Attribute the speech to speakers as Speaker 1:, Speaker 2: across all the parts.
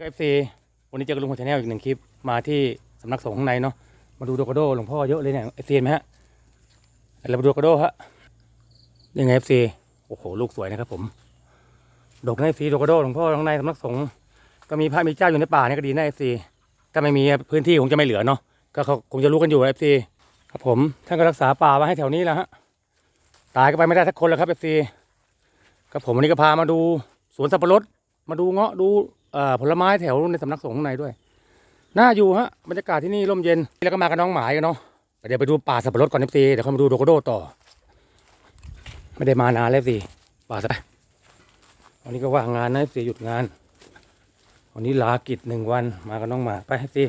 Speaker 1: เอฟซีวันนี้เจอกับลุงพลชาแนลอีกหนึ่งคลิปมาที่สำนักสงฆ์ข้างในเนาะมาดูโดกระโดหลวงพ่อเยอะเลยเนี่ยเอฟซีเห็นไหมฮะเรามาดูโดกระโดฮะยังไงเอฟซีโอ้โหลูกสวยนะครับผมดกนเอฟซีโดกระโดหลวงพ่อข้างในสำนักสงฆ์ก็มีพระมีเจ้าอยู่ในป่าเนี่ยก็ดีนะเอฟซีถ้าไม่มีพื้นที่คงจะไม่เหลือเนาะก็เขาคงจะรู้กันอยู่เอฟซีครับผมท่านก็รักษาป่าไว้ให้แถวนี้แหละฮะตายก็ไปไม่ได้สักคนแล้วครับเอฟซีครับผมวันนี้ก็พามาดูสวนสับปะรดมาดูเงาะดู ผลไม้แถวในสำนักสงฆ์ข้างในด้วยน่าอยู่ฮะบรรยากาศที่นี่ร่มเย็นแล้วก็มากับน้องหมายกันเนาะเดี๋ยวไปดูป่าสับปะรดก่อนเอฟซีเดี๋ยวค่อยมาดูโดโกโดต่อ ไม่ได้มานานแล้วสิป่าสับวันนี้ก็ว่างงานนะเอฟซีหยุดงาน วันนี้ลากิจหนึ่งวันมากับน้องหมาไปเอฟซี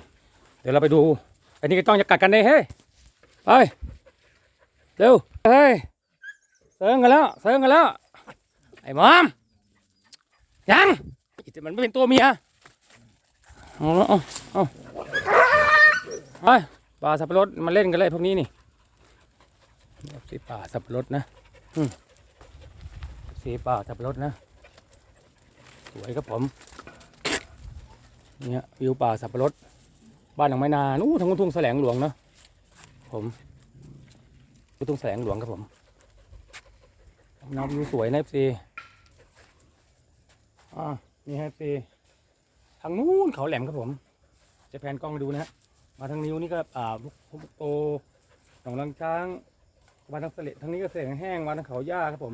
Speaker 1: เดี๋ยวเราไปดูอันนี้ก็ต้องจะกัดกันเลยเฮ้ยไปเร็วเฮ้ยเซิร์งกันแล้วเซิร์งกันแล้วไอ้หมอมยัง แต่มันไม่เป็นตัวเมียเอาละเอาเอาไปป่าสับปะรดมาเล่นกันเลยพวกนี้นี่สีป่าสับปะรดนะสีป่าสับปะรดนะ สวยครับผมเนี่ยวิวป่าสับปะรดบ้านหลังไม้นานู้ทางทุ่งแสลงหลวงเนาะผมทุ่งแสลงหลวงครับผมน้ำวิวสวยนะซีอ่า นี่ฮะซีทางนู้นเขาแหลมครับผม จะแผนกล้องดูนะฮะมาทางนิ้วนี่ก็อ่าลูกโตหนองลังช้างมาทางเสลทางนี้ก็เสลแห้งมาทางเขาหญ้าครับผม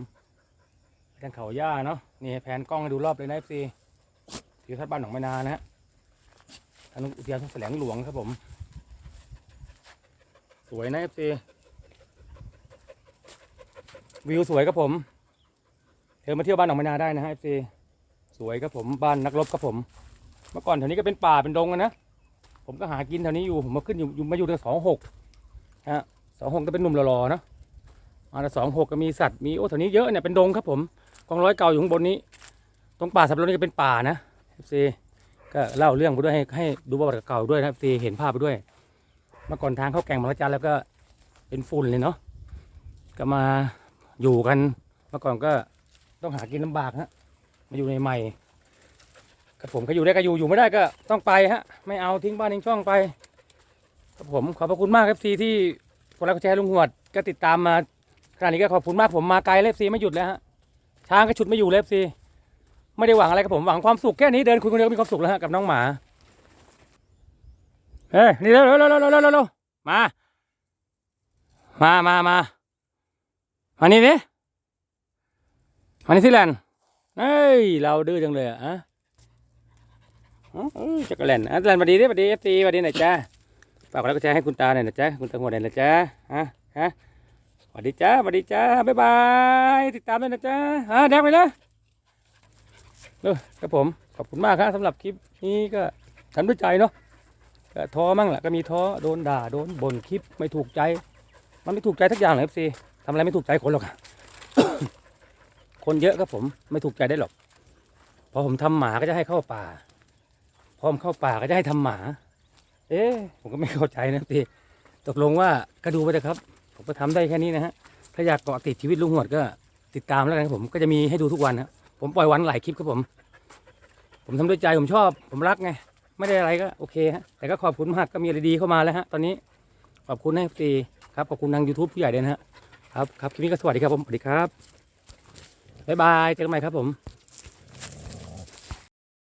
Speaker 1: ทางเขาหญ้าเนาะนี่แผนกล้องให้ดูรอบเลยนะเอฟซีทิวทัศน์บ้านหนองไม้นานะฮะทางนู้นอุทยานทุ่งแสลงหลวงครับผม สวยนะเอฟซีวิวสวยครับผม เธอมาเที่ยวบ้านหนองไม้นาได้นะฮะเอฟซี สวยครับผมบ้านนักรบครับผม เมื่อก่อนแถวนี้ก็เป็นป่าเป็นดงอะนะผมก็หากินแถวนี้อยู่ผมมาขึ้นอยู่มาอยู่ตั้งสองหกฮะสองหกก็เป็นหนุ่มหล่อๆนะมาสองหกก็มีสัตว์มีโอ้แถวนี้เยอะเนี่ยเป็นดงครับผมกองร้อยเก่าอยู่ข้างบนนี้ ตรงป่าสับปะรดนี่ก็เป็นป่านะซีก็เล่าเรื่องไปด้วยให้ให้ดูประวัติเก่าด้วยนะซีเห็นภาพไปด้วยเมื่อก่อนทางเข้าแก่งมรจันแล้วก็เป็นฝุ่นเลยเนาะก็มาอยู่กันเมื่อก่อนก็ต้องหากินลำบากฮะ มาอยู่ในใหม่กับผมก็อยู่ได้ก็อยู่อยู่ไม่ได้ก็ต้องไปฮะ ไม่เอาทิ้งบ้านทิ้งช่องไปกับผมขอบพระคุณมากครับซีที่คนรักแชร์ลุงหวดก็ติดตามมาขณะนี้ก็ขอบคุณมากผมมาไกลเลฟซีไม่หยุดแล้วฮะช้างก็ฉุดไม่อยู่เลฟซีไม่ได้หวังอะไรกับผมหวังความสุขแค่นี้เดินคุยคนเดียวก็มีความสุขแล้วฮะกับน้องหมาเฮ้ยนี่เร็วเร็วเร็วเร็วเร็วเร็วเร็วมา มามามามานี่ดิมานี่สิแลนด์ เฮ้ย เราดื้อจังเลยอะฮะอ๋อเออจักรแลนอะแลนสวัสดีดิสวัสดีเอฟซีสวัสดีหน่อยจ้าฝากกดไลค์กดแชร์ให้คุณตาหน่อยนะจ๊ะคุณตาหัวหน่อยนะจ๊ะฮะฮะสวัสดีจ้าสวัสดีจ้าบ๊ายบายติดตามด้วยนะจ๊ะฮะแดกไปเลยเออครับผมขอบคุณมากครับสำหรับคลิปนี้ก็ทำด้วยใจเนาะก็ท้อมั่งแหละก็มีท้อโดนด่าโดนบ่นคลิปไม่ถูกใจ มันไม่ถูกใจทักอย่างเลยเอฟซีทำอะไรไม่ถูกใจคนหรอก คนเยอะครับผมไม่ถูกใจได้หรอก พอผมทำหมาก็จะให้เข้าป่าพอมเข้าป่าก็จะให้ทำหมา เอ๊ะผมก็ไม่เข้าใจนะพี่ตกลงว่าก็ดูไปเถอะครับ ผมก็ทำได้แค่นี้นะฮะ ถ้าอยากเกาะติดชีวิตลุงหวดก็ติดตามแล้วกันผมก็จะมีให้ดูทุกวันนะผมปล่อยวันหลายคลิปครับผม ผมทำด้วยใจผมชอบ ผมรักไงไม่ได้อะไรก็โอเคฮะแต่ก็ขอบคุณมากก็มีอะไรดีเข้ามาแล้วฮะตอนนี้ขอบคุณให้ฟรีครับขอบคุณทาง YouTube ผู้ใหญ่เลยนะฮะครับครับคลิปนี้ก็สวัสดีครับผมสวัสดีครับ บ๊ายบาย เจอกันใหม่ครับผม